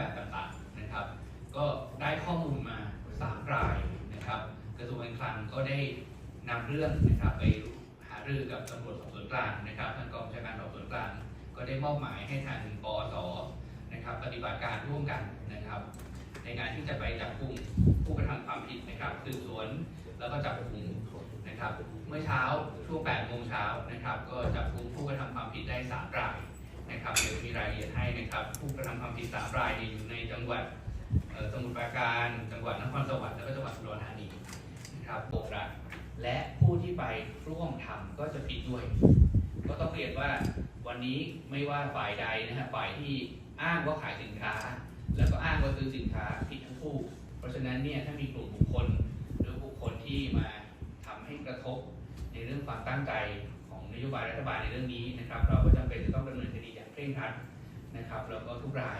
แบบต่างๆนะครับ ก็ได้ข้อมูลมาสามรายนะครับ กระทรวงการคลังก็ได้นำเรื่องนะครับไปหารือกับตำรวจสอบสวนกลางนะครับทางกองบัญชาการสอบสวนกลาง ก็ได้มอบหมายให้ทางปอสนะครับ ปฏิบัติการร่วมกันนะครับ ในการที่จะไปจับกลุ่มผู้กระทำความผิดนะครับสืบสวนแล้วก็จับกลุ่มนะครับเมื่อเช้าช่วง8โมงเช้านะครับ ก็จับกลุ่มผู้กระทำความผิดได้3รายนะครับเดี๋ยวมีรายละเอียดให้ับผู้กระทำความผิด3รายเนี่ยอยู่ในจังหวัดสมุทรปราการ จังหวัดนครสวรรค์แล้วก็จังหวัดอุดรธานีนะครับโบกรัฐและผู้ที่ไปร่วมทำก็จะผิดด้วย ก็ต้องเรียนว่าวันนี้ไม่ว่าฝ่ายใดนะฮะฝ่ายที่อ้างว่าขายสินค้า แล้วก็อ้างว่าซื้อสินค้าผิดทั้งคู่ เพราะฉะนั้นเนี่ยถ้ามีกลุ่มบุคคลหรือบุคคลที่มาทำให้กระทบในเรื่องความตั้งใจของนโยบายรัฐบาลในเรื่องนี้นะครับ เราก็จำเป็นจะต้องดำเนินคดีอย่างเคร่งครัด นะครับแล้วก็ทุกราย